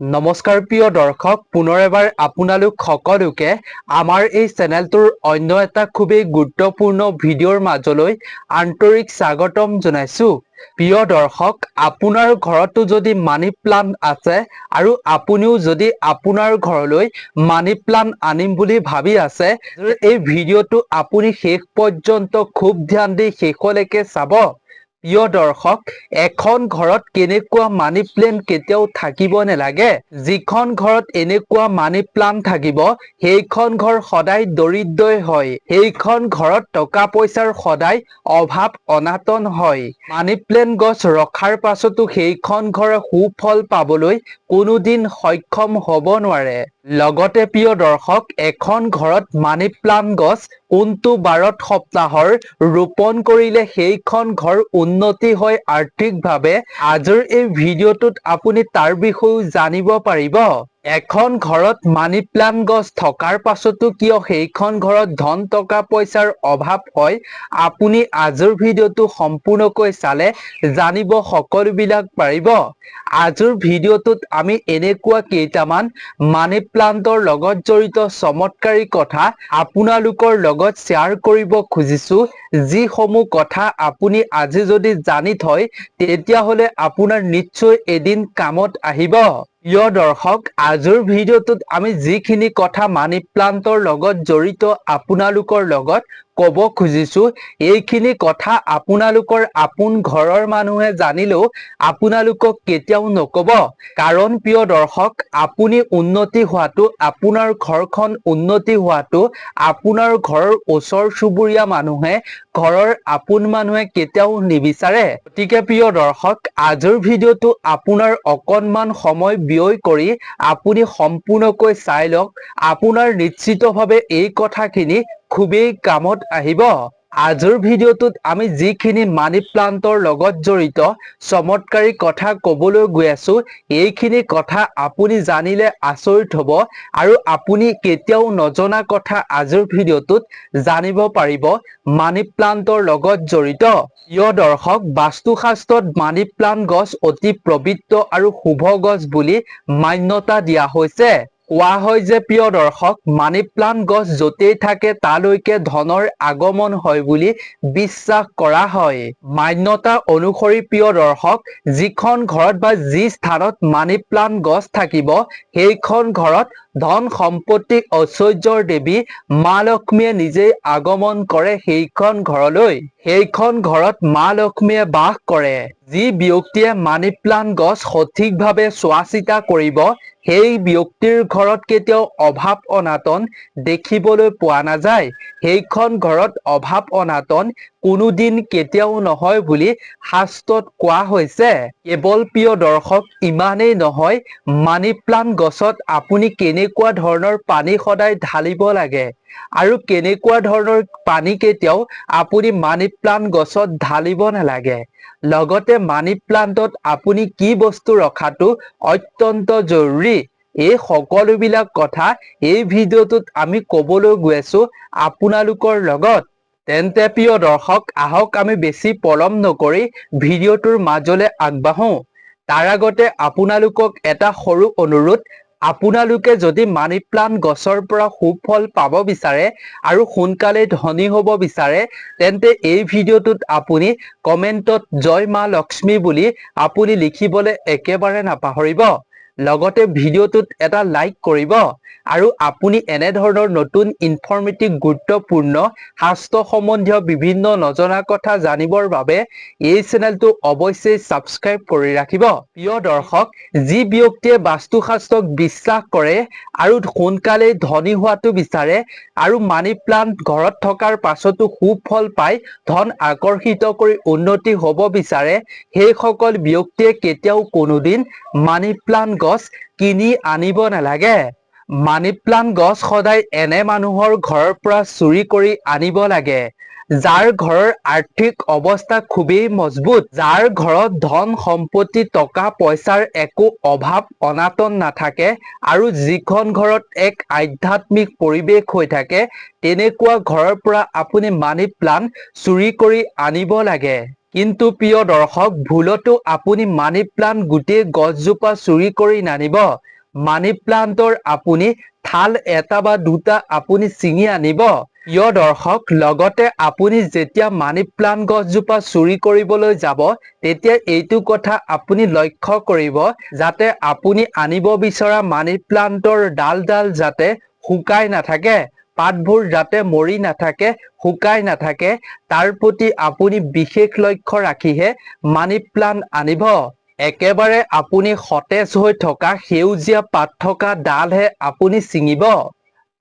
নমস্কাৰ প্ৰিয় দৰ্শক পুনৰ এবাৰ আপোনালোক সকলোকে আমাৰ এই চেনেলটোৰ অন্য এটা খুবেই গুৰুত্বপূৰ্ণ ভিডিঅ'ৰ মাজলৈ আন্তৰিক স্বাগতম জনাইছো। প্ৰিয় দৰ্শক আপোনাৰ ঘৰতো যদি মানি প্লান্ট আছে আৰু আপুনিও যদি আপোনাৰ ঘৰলৈ মানি প্লান্ট আনিম বুলি ভাবি আছে এই ভিডিঅ'টো আপুনি শেষ পৰ্যন্ত খুব ধ্যান দি শেষলৈকে চাব। প্ৰিয় দৰ্শক এখন ঘৰত কেনেকুৱা মানি প্লেণ্ট কেতিয়াও থাকিব নালাগে। যিখন ঘৰত এনেকুৱা মানি প্লান্ট থাকিব সেইখন ঘৰ সদায় দৰিদ্ৰই হয়। সেইখন ঘৰত টকা পইচাৰ সদায় অভাৱ অনাটন হয়। মানি প্লেণ্ট গছ ৰখাৰ পাছতো সেইখন ঘৰে সুফল পাবলৈ কোনোদিন সক্ষম হ'ব নোৱাৰে। লগতে প্ৰিয় দৰ্শক এখন ঘৰত মানি প্লান্ট গছ কোনটো বাৰত সপ্তাহৰ ৰোপণ কৰিলে সেইখন ঘৰ উন্নতি হয় আৰ্থিকভাৱে? আজিৰ এই ভিডিঅ'টোত আপুনি তাৰ বিষয়েও জানিব পাৰিব। এখন ঘৰত মানি প্লান্ট গছ থকাৰ পাছতো কিয় সেইখন ঘৰত ধন টকা পইচাৰ অভাৱ হয়? আপুনি আজিৰ ভিডিঅ'টো সম্পূৰ্ণকৈ চালে জানিব সকলোবিলাক পাৰিব। আজিৰ ভিডিঅ'টোত আমি এনেকুৱা কেইটামান মানি প্লান্টৰ লগত জড়িত চমৎকাৰী কথা লগত শ্বেয়াৰ কৰিব খুজিছো। যিসমূহ কথা আপুনি আজি যদি জানি থয় তেতিয়াহ'লে আপোনাৰ নিশ্চয় এদিন কামত আহিব। প্ৰিয় দৰ্শক আজিৰ ভিডিঅ'টোত আমি যিখিনি কথা মানি প্লান্টৰ লগত জড়িত আপোনালোকৰ লগত ক'ব খুজিছো এইখিনি কথা আপোনালোকৰ আপোন ঘৰৰ মানুহে জানিলেও আপোনালোকক কেতিয়াও নক'ব। কাৰণ প্ৰিয় দৰ্শক আপুনি উন্নতি হোৱাটো আপোনাৰ ঘৰখন উন্নতি হোৱাটো আপোনাৰ ঘৰৰ ওচৰ চুবুৰীয়া মানুহে ঘৰৰ আপোন মানুহে কেতিয়াও নিবিচাৰে। গতিকে প্ৰিয় দৰ্শক আজিৰ ভিডিঅ'টো আপোনাৰ অকণমান সময় ব্যয় কৰি আপুনি সম্পূৰ্ণকৈ চাই লওক। আপোনাৰ নিশ্চিতভাৱে এই কথাখিনি খুবেই কামত আহিব। আজিৰ ভিডিঅ'টোত আমি যিখিনি মানি প্লান্টৰ লগত জড়িত চমৎকাৰী কথা ক'বলৈ গৈ আছো এইখিনি কথা আপুনি জানিলে আচৰিত হ'ব আৰু আপুনি কেতিয়াও নজনা কথা আজিৰ ভিডিঅ'টোত জানিব পাৰিব। মানি প্লান্টৰ লগত জড়িত। প্ৰিয় দৰ্শক বাস্তুশাস্ত্ৰত মানি প্লান্ট গছ অতি পবিত্ৰ আৰু শুভ গছ বুলি মান্যতা দিয়া হৈছে। কোৱা হয় যে প্ৰিয় দৰ্শক মানি প্লান্ট গছ য'তেই থাকে তালৈকে ধনৰ আগমন হয় বুলি বিশ্বাস কৰা হয়। মান্যতা অনুসৰি প্ৰিয় দৰ্শক যিখন ঘৰত বা যি স্থানত মানি প্লান্ট গছ থাকিব সেইখন ঘৰত ধন সম্পত্তি ঐশ্বৰ্যৰ দেৱী মা লক্ষ্মীয়ে নিজেই আগমন কৰে সেইখন ঘৰলৈ। সেইখন ঘৰত মা লক্ষ্মীয়ে বাস কৰে। যি ব্যক্তিয়ে মানি প্লান্ট গছ সঠিকভাৱে চোৱা চিতা কৰিব সেই ব্যক্তিৰ ঘৰত কেতিয়াও অভাৱ অনাটন দেখিবলৈ পোৱা নাযায়। সেইখন ঘৰত অভাৱ অনাটন কোনোদিন কেতিয়াও নহয় বুলি শাস্ত্ৰত কোৱা হৈছে। কেৱল প্ৰিয় দৰ্শক ইমানেই নহয় মানি প্লান্ট গছত আপুনি কেনেকুৱা ধৰণৰ পানী সদায় ঢালিব লাগে আৰু কেনেকুৱা ধৰণৰ পানী কেতিয়াও আপুনি মানি প্লান্ট গছত ঢালিব নালাগে। লগতে মানি প্লান্টত আপুনি কি বস্তু ৰখাটো অত্যন্ত জৰুৰী। এই সকলোবিলাক কথা এই ভিডিঅ'টোত আমি ক'বলৈ গৈ আছো আপোনালোকৰ লগত। তেন্তে প্ৰিয় দৰ্শক আহক আমি বেছি পলম নকৰি ভিডিঅ'টোৰ মাজলৈ আগবাঢ়ো। তাৰ আগতে আপোনালোকক এটা সৰু অনুৰোধ আপোনালোকে যদি মানি প্লান্ট গছৰ পৰা সুফল পাব বিচাৰে আৰু সোনকালে ধনী হ'ব বিচাৰে তেন্তে এই ভিডিঅ'টোত আপুনি কমেণ্টত জয় মা লক্ষ্মী বুলি আপুনি লিখিবলৈ একেবাৰে নাপাহৰিব। লগতে ভিডিঅ'টোত এটা লাইক কৰিব আৰু আপুনি এনেধৰণৰ নতুন ইনফৰ্মেটিভ গুৰুত্বপূৰ্ণ শাস্ত্ৰ সম্বন্ধীয় বিভিন্ন নজনা কথা জানিবৰ বাবে এই চেনেলটো অৱশ্যেই ছাবস্ক্ৰাইব কৰি ৰাখিব। প্ৰিয় দৰ্শক যি ব্যক্তিয়ে বাস্তুশাস্ত্ৰক বিশ্বাস কৰে আৰু সোনকালেই ধনী হোৱাটো বিচাৰে আৰু মানি প্লান্ট ঘৰত থকাৰ পাছতো সুফল পায় ধন আকৰ্ষিত কৰি উন্নতি হ'ব বিচাৰে সেইসকল ব্যক্তিয়ে কেতিয়াও কোনোদিন মানি প্লান্ট গছ কিনি আনিব নালাগে। মানি প্লান্ট গছ সদায় এনে মানুহৰ ঘৰৰ পৰা চুৰি কৰি আনিব লাগে যাৰ ঘৰৰ আৰ্থিক অৱস্থা খুবেই মজবুত যাৰ ঘৰত ধন সম্পত্তি টকা পইচাৰ একো অভাৱ অনাটন নাথাকে আৰু যিখন ঘৰত এক আধ্যাত্মিক পৰিৱেশ হৈ থাকে তেনেকুৱা ঘৰৰ পৰা আপুনি মানি প্লান্ট চুৰি কৰি আনিব লাগে। কিন্তু প্ৰিয় দৰ্শক, ভুলতো আপুনি মানি প্লাণ্ট গোটেই গছজোপা চুৰি কৰি নানিব। মানি প্লাণ্টৰ আপুনি ঠাল এটা বা দুটা আপুনি ছিঙি আনিব। প্ৰিয় দৰ্শক, লগতে আপুনি যেতিয়া মানি প্লাণ্ট গছজোপা চুৰি কৰিবলৈ যাব, তেতিয়া এইটো কথা আপুনি লক্ষ্য কৰিব যাতে আপুনি আনিব বিচৰা মানি প্লাণ্টৰ ডাল ডাল যাতে শুকাই নাথাকে। পাতবোৰ যাতে মৰি নাথাকে শুকাই নাথাকে তাৰ প্ৰতি আপুনি বিশেষ লক্ষ্য ৰাখিহে মানি প্লাণ্ট আনিব। একেবাৰে আপুনি সতেজ হৈ থকা সেউজীয়া পাত থকা ডালহে আপুনি ছিঙিব।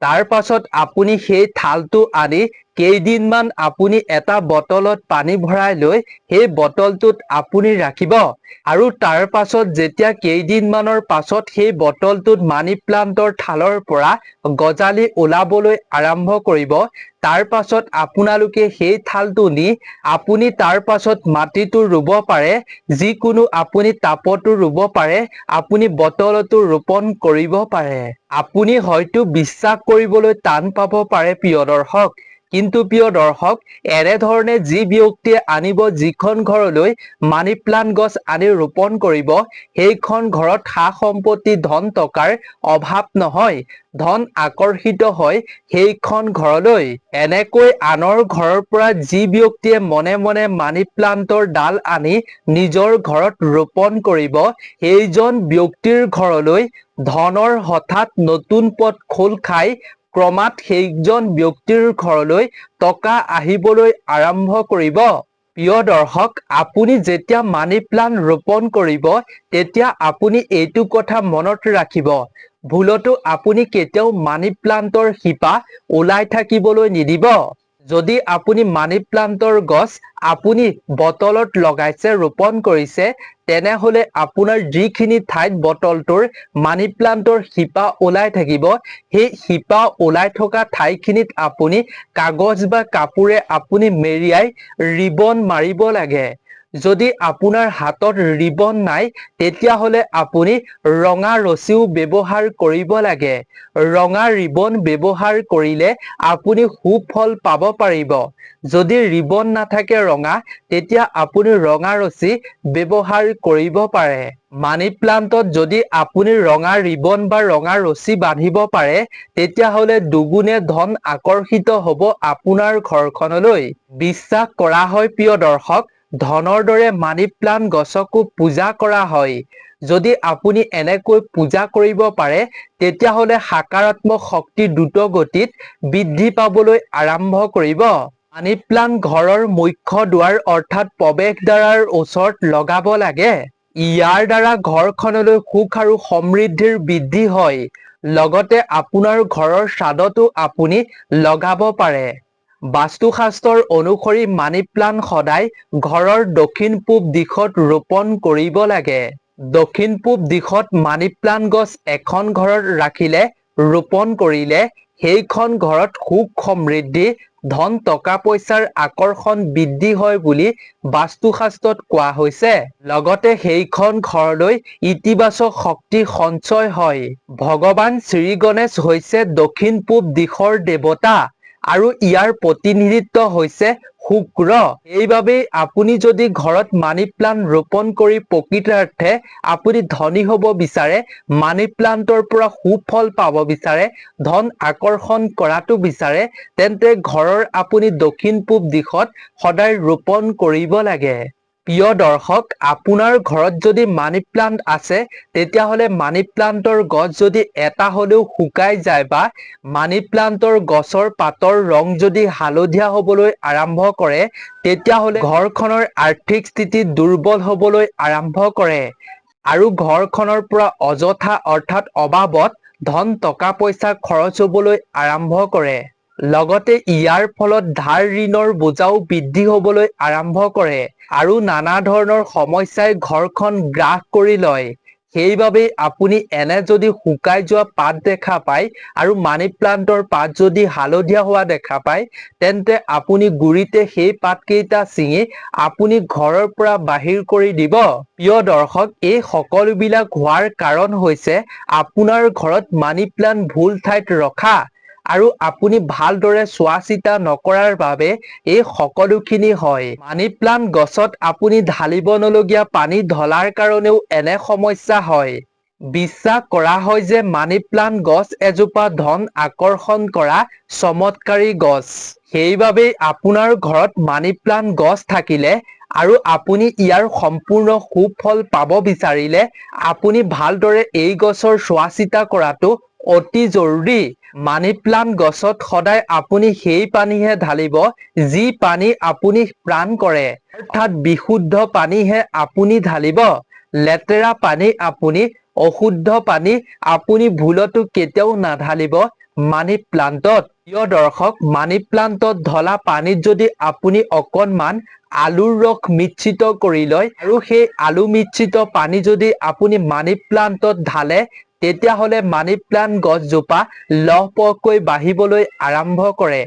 তাৰ পাছত আপুনি সেই থালটো আনি কেইদিনমান আপুনি এটা বটলত পানী ভৰাই লৈ সেই বটলটোত আপুনি ৰাখিব। আৰু তাৰ পাছত যেতিয়া কেইদিনমানৰ পাছত সেই বটলটোত মানি প্লাণ্টৰ থালৰ পৰা গজালি ওলাবলৈ আৰম্ভ কৰিব তাৰ পাছত আপোনালোকে সেই থালটো নি আপুনি তাৰ পাছত মাটিটো ৰুব পাৰে যিকোনো আপুনি টাবতো ৰুব পাৰে আপুনি বটলতো ৰোপণ কৰিব পাৰে। আপুনি হয়তো বিশ্বাস কৰিবলৈ টান পাব পাৰে প্ৰিয় দৰ্শক। কিন্তু প্ৰিয় দৰ্শক এনেধৰণে যি ব্যক্তিয়ে আনিব যিখন ঘৰলৈ মানি প্লাণ্ট গছ আনি ৰোপণ কৰিব সেইখন ঘৰত সা সম্পত্তি ধন টকাৰ অভাৱ নহয় ধন আকৰ্ষিত হয় সেইখন ঘৰলৈ। এনেকৈ আনৰ ঘৰৰ পৰা যি ব্যক্তিয়ে মনে মনে মানি প্লাণ্টৰ ডাল আনি নিজৰ ঘৰত ৰোপণ কৰিব সেইজন ব্যক্তিৰ ঘৰলৈ ধনৰ হঠাৎ নতুন পথ খোল খাই ক্ৰমাৎ সেইজন ব্যক্তিৰ ঘৰলৈ টকা আহিবলৈ আৰম্ভ কৰিব। প্ৰিয় দৰ্শক আপুনি যেতিয়া মানি প্লাণ্ট ৰোপণ কৰিব তেতিয়া আপুনি এইটো কথা মনত ৰাখিব। ভুলতো আপুনি কেতিয়াও মানি প্লাণ্টৰ শিপা ওলাই থাকিবলৈ নিদিব। যদি আপুনি মানি প্লাণ্টৰ গছ আপুনি বটলত লগাইছে ৰোপণ কৰিছে তেনেহলে আপোনাৰ যিখিনি ঠাইত বটলটোৰ মানি প্লাণ্টৰ শিপা ওলাই থাকিব সেই শিপা ওলাই থকা ঠাইখিনিত আপুনি কাগজ বা কাপোৰে আপুনি মেৰিয়াই ৰিবন মাৰিব লাগে। যদি আপোনাৰ হাতত ৰিবন নাই তেতিয়াহ'লে আপুনি ৰঙা ৰছীও ব্যৱহাৰ কৰিব লাগে। ৰঙা ৰিবন ব্যৱহাৰ কৰিলে আপুনি সুফল পাব পাৰিব। যদি ৰিবন নাথাকে ৰঙা তেতিয়া আপুনি ৰঙা ৰছী ব্যৱহাৰ কৰিব পাৰে। মানি প্লাণ্টত যদি আপুনি ৰঙা ৰিবন বা ৰঙা ৰছী বান্ধিব পাৰে তেতিয়াহ'লে দুগুণে ধন আকৰ্ষিত হ'ব আপোনাৰ ঘৰখনলৈ। বিশ্বাস কৰা হয় প্ৰিয় দৰ্শক ধনৰ দৰে মানি প্লাণ্ট গছকো পূজা কৰা হয়। যদি আপুনি এনেকৈ পূজা কৰিব পাৰে তেতিয়াহ'লে সাকাৰাত্মক শক্তি দ্ৰুত গতিত বৃদ্ধি পাবলৈ আৰম্ভ কৰিব। মানি প্লাণ্ট ঘৰৰ মুখ্য দুৱাৰ অৰ্থাৎ প্ৰৱেশদ্বাৰৰ ওচৰত লগাব লাগে। ইয়াৰ দ্বাৰা ঘৰখনলৈ সুখ আৰু সমৃদ্ধিৰ বৃদ্ধি হয়। লগতে আপোনাৰ ঘৰৰ ছাদতো আপুনি লগাব পাৰে। বাস্তুশাস্ত্ৰৰ অনুসৰি মানি প্লাণ্ট সদায় ঘৰৰ দক্ষিণ পূব দিশত ৰোপণ কৰিব লাগে। দক্ষিণ পূব দিশত মানি প্লাণ্ট গছ এখন ঘৰত ৰাখিলে ৰোপণ কৰিলে সেইখন ঘৰত সুখ সমৃদ্ধি ধন টকা পইচাৰ আকৰ্ষণ বৃদ্ধি হয় বুলি বাস্তুশাস্ত্ৰত কোৱা হৈছে। লগতে সেইখন ঘৰলৈ ইতিবাচক শক্তি সঞ্চয় হয়। ভগৱান শ্ৰী গণেশ হৈছে দক্ষিণ পূব দিশৰ দেৱতা। আৰু ইয়াৰ প্ৰতিনিধিত্ব হৈছে শুক্ৰ। সেইবাবেই আপুনি যদি ঘৰত মানি প্লাণ্ট ৰোপণ কৰি প্ৰকৃতাৰ্থে আপুনি ধনী হ'ব বিচাৰে মানি প্লাণ্টৰ পৰা সুফল পাব বিচাৰে ধন আকৰ্ষণ কৰাটো বিচাৰে তেন্তে ঘৰৰ আপুনি দক্ষিণ পূব দিশত সদায় ৰোপণ কৰিব লাগে। প্ৰিয় দৰ্শক আপোনাৰ ঘৰত যদি মানি প্লাণ্ট আছে তেতিয়াহ'লে মানি প্লাণ্টৰ গছ যদি এটা হ'লেও শুকাই যায় বা মানি প্লাণ্টৰ গছৰ পাতৰ ৰং যদি হালধীয়া হ'বলৈ আৰম্ভ কৰে তেতিয়াহ'লে ঘৰখনৰ আৰ্থিক স্থিতি দুৰ্বল হ'বলৈ আৰম্ভ কৰে। আৰু ঘৰখনৰ পৰা অযথা অৰ্থাৎ অবাবত ধন টকা পইচা খৰচ হ'বলৈ আৰম্ভ কৰে। লগতে ইয়াৰ ফলত ধাৰ ঋণৰ বোজাও বৃদ্ধি হ'বলৈ আৰম্ভ কৰে আৰু নানা ধৰণৰ সমস্যাই ঘৰখন গ্ৰাস কৰি লয়। সেইবাবেই আপুনি এনে যদি শুকাই যোৱা পাত দেখা পায় আৰু মানি প্লাণ্টৰ পাত যদি হালধীয়া হোৱা দেখা পায় তেন্তে আপুনি গুৰিতে সেই পাতকেইটা ছিঙি আপুনি ঘৰৰ পৰা বাহিৰ কৰি দিব। প্ৰিয় দৰ্শক এই সকলোবিলাক হোৱাৰ কাৰণ হৈছে আপোনাৰ ঘৰত মানি প্লাণ্ট ভুল ঠাইত ৰখা। আৰু আপুনি ভালদৰে চোৱা চিতা নকৰাৰ বাবে এই সকলোখিনি হয়। মানি প্লাণ্ট গছত আপুনি ঢালিব নলগীয়া পানী ঢলাৰ কাৰণেও এনে সমস্যা হয়। বিশ্বাস কৰা হয় যে মানি প্লাণ্ট গছ এজোপা ধন আকৰ্ষণ কৰা চমৎকাৰী গছ। সেইবাবেই আপোনাৰ ঘৰত মানি প্লাণ্ট গছ থাকিলে আৰু আপুনি ইয়াৰ সম্পূৰ্ণ সুফল পাব বিচাৰিলে আপুনি ভালদৰে এই গছৰ চোৱা চিতা কৰাটো অতি জৰুৰী। মানি প্লাণ্ট গছত সদায় আপুনি সেই পানীহে ঢালিব যি পানী আপুনি প্ৰাণ কৰে। অৰ্থাৎ বিশুদ্ধ পানীহে আপুনি ঢালিব। লেতেৰা পানী আপুনি অশুদ্ধ পানী আপুনি ভুলতো কেতিয়াও নাঢালিব। মানি প্লাণ্টত প্ৰিয় দৰ্শক মানি প্লাণ্টত ঢলা পানীত যদি আপুনি অকণমান আলুৰ ৰস মিশ্ৰিত কৰি লয় আৰু সেই আলু মিশ্ৰিত পানী যদি আপুনি মানি প্লাণ্টত ঢালে তেতিয়াহ'লে মানি প্লাণ্ট গছজোপা লহপহকৈ বাঢ়িবলৈ আৰম্ভ কৰে।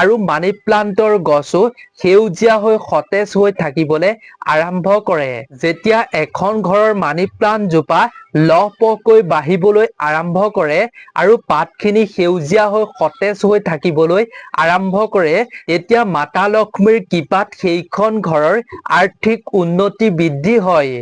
আৰু মানি প্লাণ্টৰ গছো সেউজীয়া হৈ সতেজ হৈ থাকিবলৈ আৰম্ভ কৰে। যেতিয়া এখন ঘৰৰ মানি প্লাণ্টজোপা লহপহকৈ বাঢ়িবলৈ আৰম্ভ কৰে আৰু পাতখিনি সেউজীয়া হৈ সতেজ হৈ থাকিবলৈ আৰম্ভ কৰে তেতিয়া মাতা লক্ষ্মীৰ কৃপাত সেইখন ঘৰৰ আৰ্থিক উন্নতি বৃদ্ধি হয়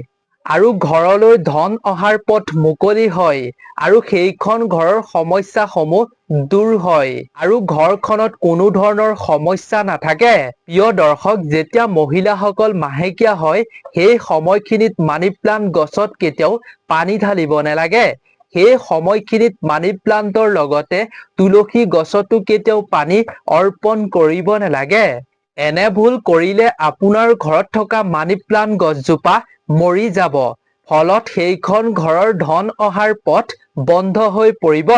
আৰু ঘৰলৈ ধন অহাৰ পথ মুকলি হয় আৰু সেইখন ঘৰৰ সমস্যাসমূহ দূৰ হয় আৰু ঘৰখনত কোনো ধৰণৰ সমস্যা নাথাকে। প্ৰিয় দৰ্শক যেতিয়া মহিলাসকল মাহেকীয়া হয় সেই সময়খিনিত মানি প্লাণ্ট গছত কেতিয়াও পানী ঢালিব নালাগে। সেই সময়খিনিত মানি প্লাণ্টৰ লগতে তুলসী গছতো কেতিয়াও পানী অৰ্পণ কৰিব নালাগে। এনে ভুল কৰিলে আপোনাৰ ঘৰত থকা মানি প্লাণ্ট গছজোপা মৰি যাব ফলত সেইখন ঘৰৰ ধন অহাৰ পথ বন্ধ হৈ পৰিব।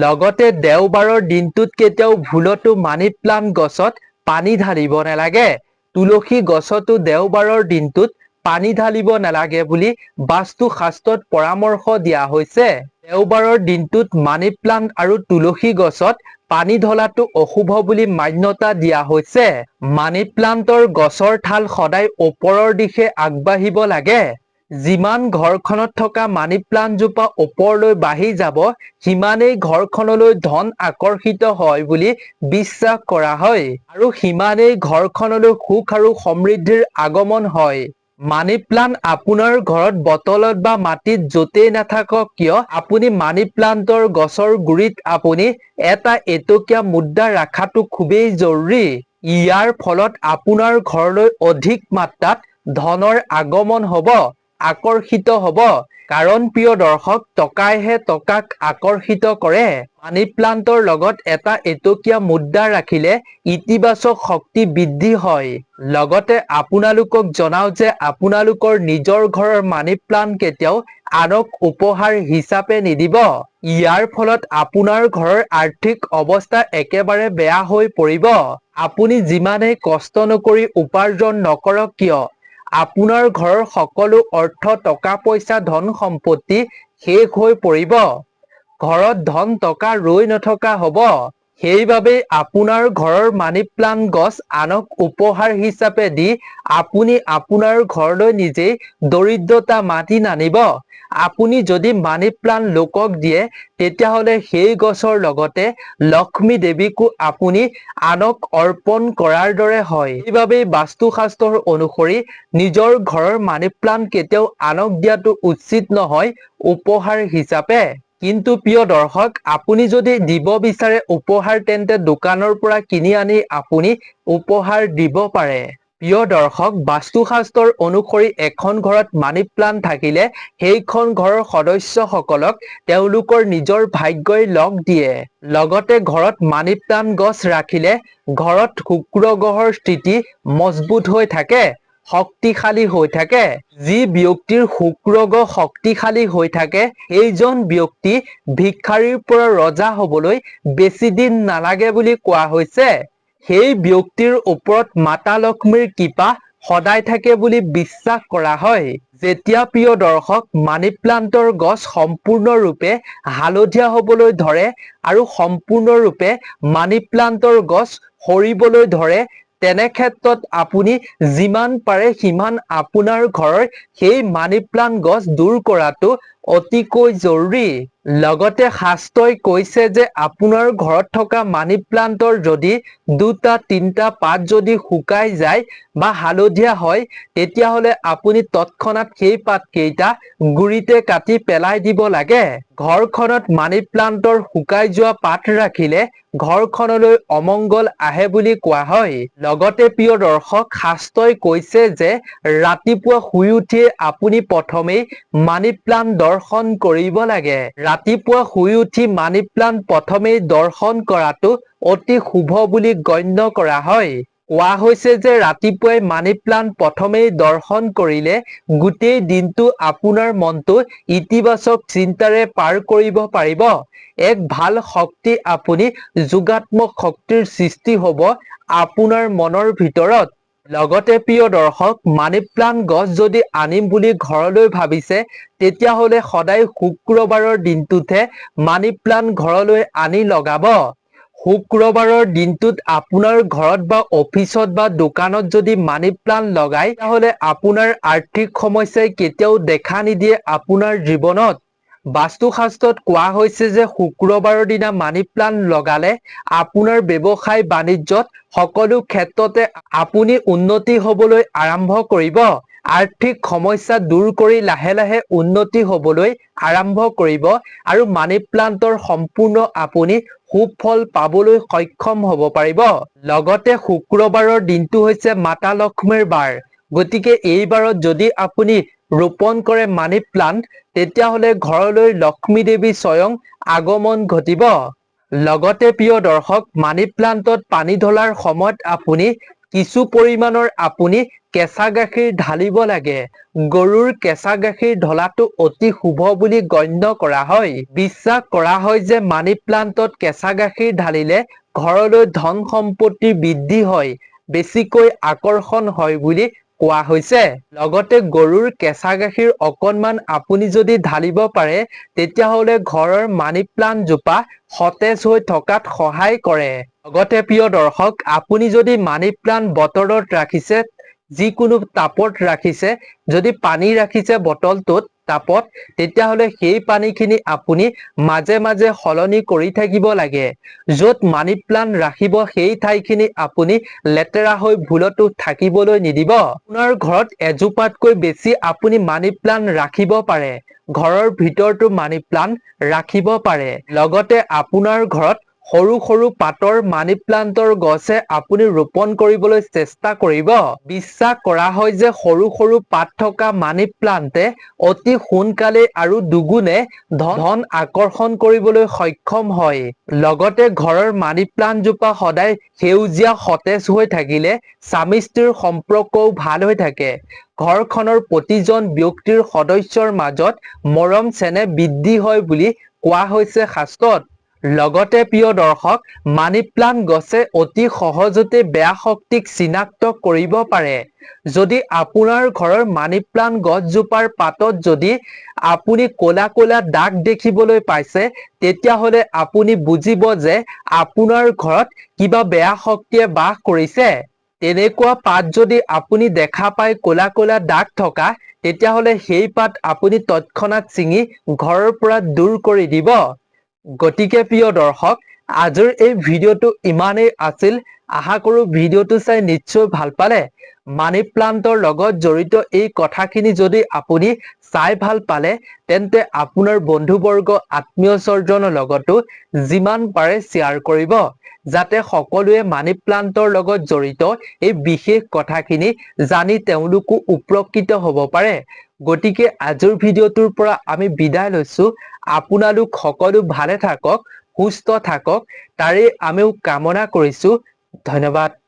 লগতে দেওবাৰৰ দিনটোত কেতিয়াও ভুলতো মানি প্লাণ্ট গছত পানী ঢালিব নালাগে। তুলসী গছতো দেওবাৰৰ দিনটোত পানী ঢালিব নালাগে বুলি বাস্তু পৰামৰ্শ দিয়া হৈছে। দেওবাৰৰ দিনটোত মানি প্লাণ্ট আৰু তুলসী গছত পানী ঢলাটো অশুভ বুলি মান্যতা দিয়া হৈছে। মানি প্লাণ্টৰ গছৰ ঠাল সদায় ওপৰৰ দিশে আগবাঢ়িব লাগে। যিমান ঘৰখনত থকা মানি প্লাণ্টজোপা ওপৰলৈ বাঢ়ি যাব সিমানেই ঘৰখনলৈ ধন আকৰ্ষিত হয় বুলি বিশ্বাস কৰা হয়। আৰু সিমানেই ঘৰখনলৈ সুখ আৰু সমৃদ্ধিৰ আগমন হয়। মানি প্লাণ্ট আপোনাৰ ঘৰত বটলত বা মাটিত য'তেই নাথাকক কিয় আপুনি মানি প্লাণ্টৰ গছৰ গুৰিত আপুনি এটা এটকীয়া মুদ্ৰা ৰখাটো খুবেই জৰুৰী। ইয়াৰ ফলত আপোনাৰ ঘৰলৈ অধিক মাত্ৰাত ধনৰ আগমন হ'ব। আকৰ্ষিত হ'ব। কাৰণ প্ৰিয় দৰ্শক টকাইহে টকাক আকৰ্ষিত কৰে। মানি প্লাণ্টৰ লগত এটা এটকীয়া মুদ্ৰা ৰাখিলে ইতিবাচক শক্তি বৃদ্ধি হয়। লগতে আপোনালোকক জনাও যে আপোনালোকৰ নিজৰ ঘৰৰ মানি প্লাণ্ট কেতিয়াও আনক উপহাৰ হিচাপে নিদিব। ইয়াৰ ফলত আপোনাৰ ঘৰৰ আৰ্থিক অৱস্থা একেবাৰে বেয়া হৈ পৰিব। আপুনি যিমানেই কষ্ট নকৰি উপাৰ্জন নকৰক কিয়? আপোনাৰ ঘৰৰ সকলো অৰ্থ টকা পইচা ধন সম্পত্তি শেষ হৈ পৰিব। ঘৰত ধন টকা ৰৈ নথকা হ'ব। সেইবাবেই আপোনাৰ ঘৰৰ মানি প্লাণ্ট গছ আনক উপহাৰ হিচাপে দি আপুনি আপোনাৰ ঘৰলৈ নিজেই দৰিদ্ৰতা মাতি নানিব। আপুনি যদি মানি প্লাণ্ট লোকক দিয়ে তেতিয়াহ'লে সেই গছৰ লগতে লক্ষ্মী দেৱীকো আপুনি আনক অৰ্পণ কৰাৰ দৰে হয়। সেইবাবেই বাস্তুশাস্ত্ৰৰ অনুসৰি নিজৰ ঘৰৰ মানি প্লাণ্ট কেতিয়াও আনক দিয়াটো উচিত নহয় উপহাৰ হিচাপে। কিন্তু প্ৰিয় দৰ্শক আপুনি যদি দিব বিচাৰে উপহাৰ তেন্তে দোকানৰ পৰা কিনি আনি আপুনি উপহাৰ দিব পাৰে। প্ৰিয় দৰ্শক বাস্তুশাস্ত্ৰৰ অনুসৰি এখন ঘৰত মানি প্লাণ্ট থাকিলে সেইখন ঘৰৰ সদস্যসকলক তেওঁলোকৰ নিজৰ ভাগ্যই লগ দিয়ে। লগতে ঘৰত মানি প্লাণ্ট গছ ৰাখিলে ঘৰত শুক্ৰ গ্ৰহৰ স্থিতি মজবুত হৈ থাকে। শক্তিশালী হৈ থাকে। যি ব্যক্তিৰ শুক্ৰ গ্ৰহ শক্তিশালী হৈ থাকে সেইজন ব্যক্তি ভিক্ষাৰীৰ পৰা ৰজা হবলৈ বেছি দিন নালাগে বুলি কোৱা হৈছে। সেই ব্যক্তিৰ ওপৰত মাতা লক্ষ্মীৰ কৃপা সদায় থাকে বুলি বিশ্বাস কৰা হয়। যেতিয়া প্ৰিয় দৰ্শক মানি প্লাণ্টৰ গছ সম্পূৰ্ণৰূপে হালধীয়া হ'বলৈ ধৰে আৰু সম্পূৰ্ণৰূপে মানি প্লাণ্টৰ গছ সৰিবলৈ ধৰে তেনে ক্ষেত্ৰত আপুনি যিমান পাৰে সিমান আপোনাৰ ঘৰৰ সেই মানি প্লাণ্ট গছ দূৰ কৰাটো অতিকৈ জৰুৰী। লগতে শাস্ত্ৰই কৈছে যে আপোনাৰ ঘৰত থকা মানি প্লান্টৰ যদি দুটা তিনিটা পাত যদি শুকাই যায় বা হালধীয়া হয় তেতিয়াহ'লে আপুনি তৎক্ষণাত সেই পাতকেইটা গুৰিতে কাটি পেলাই দিব লাগে। ঘৰখনত মানি প্লান্টৰ শুকাই যোৱা পাত ৰাখিলে ঘৰখনলৈ অমংগল আহে বুলি কোৱা হয়। লগতে প্ৰিয় দৰ্শক শাস্ত্ৰই কৈছে যে ৰাতিপুৱা শুই উঠিয়ে আপুনি প্ৰথমেই মানি প্লান্ট দৰ্শন কৰিব লাগে। ৰাতিপুৱা শুই উঠি মানি প্লান্ট প্ৰথমেই দৰ্শন কৰাটো অতি শুভ বুলি গণ্য কৰা হয়। কোৱা হৈছে যে ৰাতিপুৱাই মানি প্লান্ট প্ৰথমেই দৰ্শন কৰিলে গোটেই দিনটো আপোনাৰ মনটো ইতিবাচক চিন্তাৰে পাৰ কৰিব পাৰিব। এক ভাল শক্তি আপুনি যোগাত্মক শক্তিৰ সৃষ্টি হ'ব আপোনাৰ মনৰ ভিতৰত। লগতে প্ৰিয় দৰ্শক মানি প্লান্ট গছ যদি আনিম বুলি ঘৰলৈ ভাবিছে তেতিয়াহ'লে সদায় শুক্ৰবাৰৰ দিনটোতহে মানি প্লান্ট ঘৰলৈ আনি লগাব। শুক্ৰবাৰৰ দিনটোত আপোনাৰ ঘৰত বা অফিচত বা দোকানত যদি মানি প্লান্ট লগায় তেতিয়াহ'লে আপোনাৰ আৰ্থিক সমস্যাই কেতিয়াও দেখা নিদিয়ে আপোনাৰ জীৱনত। বাস্তুশাস্ত্ৰত কোৱা হৈছে যে শুক্ৰবাৰৰ দিনা মানি প্লান্ট লগালে আপোনাৰ ব্যৱসায় বাণিজ্যত সকলো ক্ষেত্ৰতে আপুনি উন্নতি হ'বলৈ আৰম্ভ কৰিব। আৰ্থিক সমস্যা দূৰ কৰি লাহে লাহে উন্নতি হ'বলৈ আৰম্ভ কৰিব আৰু মানি প্লান্টৰ সম্পূৰ্ণ আপুনি সুফল পাবলৈ সক্ষম হ'ব পাৰিব। লগতে শুক্ৰবাৰৰ দিনটো হৈছে মাতা লক্ষ্মীৰ বাৰ। গতিকে এই বাৰত যদি আপুনি ৰোপণ কৰে মানি প্লান্ট তেতিয়াহ'লে ঘৰলৈ লক্ষ্মী দেৱী স্বয়ং আগমন ঘটিব। লগতে প্ৰিয় দৰ্শক মানি প্লান্টত পানী ঢলাৰ সময়ত আপুনি কিছু পৰিমাণৰ আপুনি কেঁচা গাখীৰ ঢালিব লাগে। গৰুৰ কেঁচা গাখীৰ ঢলাটো অতি শুভ বুলি গণ্য কৰা হয়। বিশ্বাস কৰা হয় যে মানি প্লান্টত কেঁচা গাখীৰ ঢালিলে ঘৰলৈ ধন সম্পত্তি বৃদ্ধি হয় বেছিকৈ আকৰ্ষণ হয় বুলি কোৱা হৈছে। লগতে গৰুৰ কেঁচা গাখীৰ অকণমান আপুনি যদি ঢালিব পাৰে তেতিয়াহ'লে ঘৰৰ মানি প্লান্ট জোপা সতেজ হৈ থকাত সহায় কৰে। লগতে প্ৰিয় দৰ্শক আপুনি যদি মানি প্লান্ট বতৰত ৰাখিছে যিকোনো টাবত ৰাখিছে যদি পানী ৰাখিছে বটলটোত টাবত তেতিয়াহ'লে সেই পানীখিনি আপুনি মাজে মাজে সলনি কৰি থাকিব লাগে। য'ত মানি প্লান্ট ৰাখিব সেই ঠাইখিনি আপুনি লেতেৰা হৈ ভুলতো থাকিবলৈ নিদিব। আপোনাৰ ঘৰত এজোপাতকৈ বেছি আপুনি মানি প্লান্ট ৰাখিব পাৰে। ঘৰৰ ভিতৰতো মানি প্লান্ট ৰাখিব পাৰে। লগতে আপোনাৰ ঘৰত সৰু সৰু পাতৰ মানি প্লান্টৰ গছে আপুনি ৰোপণ কৰিবলৈ চেষ্টা কৰিব। বিশ্বাস কৰা হয় যে সৰু সৰু পাত থকা মানি প্লান্টে অতি সোনকালে আৰু দুগুণে ধন আকৰ্ষণ কৰিবলৈ সক্ষম হয়। লগতে ঘৰৰ মানি প্লান্টজোপা সদায় সেউজীয়া সতেজ হৈ থাকিলে স্বামী স্ত্ৰীৰ সম্পৰ্কও ভাল হৈ থাকে। ঘৰখনৰ প্ৰতিজন ব্যক্তিৰ সদস্যৰ মাজত মৰম চেনেহ বৃদ্ধি হয় বুলি কোৱা হৈছে শাস্ত্ৰত। লগতে প্ৰিয় দৰ্শক মানি প্লান্ট গছে অতি সহজতে বেয়া শক্তিক চিনাক্ত কৰিব পাৰে। যদি আপোনাৰ ঘৰৰ মানি প্লান্ট গছজোপাৰ পাতত যদি আপুনি ক'লা ক'লা দাগ দেখিবলৈ পাইছে তেতিয়াহ'লে আপুনি বুজিব যে আপোনাৰ ঘৰত কিবা বেয়া শক্তিয়ে বাস কৰিছে। তেনেকুৱা পাত যদি আপুনি দেখা পায় ক'লা ক'লা দাগ থকা তেতিয়াহ'লে সেই পাত আপুনি তৎক্ষণাত ছিঙি ঘৰৰ পৰা দূৰ কৰি দিব। গতিকে প্ৰিয় দৰ্শক, আজিৰ এই ভিডিঅ'টো ইমানেই আছিল। আশা কৰোঁ ভিডিঅ'টো চাই নিশ্চয় ভালো পালে। মানি প্লান্টৰ লগত জড়িত এই কথাখিনি যদি আপুনি চাই ভাল পালে তেন্তে আপোনাৰ বন্ধুবৰ্গ আত্মীয় স্বজনৰ লগতো যিমান পাৰে শ্বেয়াৰ কৰিব যাতে সকলোৱে মানি প্লান্টৰ লগত জড়িত এই বিশেষ কথাখিনি জানি তেওঁলোকো উপকৃত হ'ব পাৰে। গতিকে আজিৰ ভিডিঅ'টোৰ পৰা আমি বিদায় লৈছো। আপোনালোক সকলো ভালে থাকক সুস্থ থাকক। তাৰে আমিও কামনা কৰিছো। ধন্যবাদ।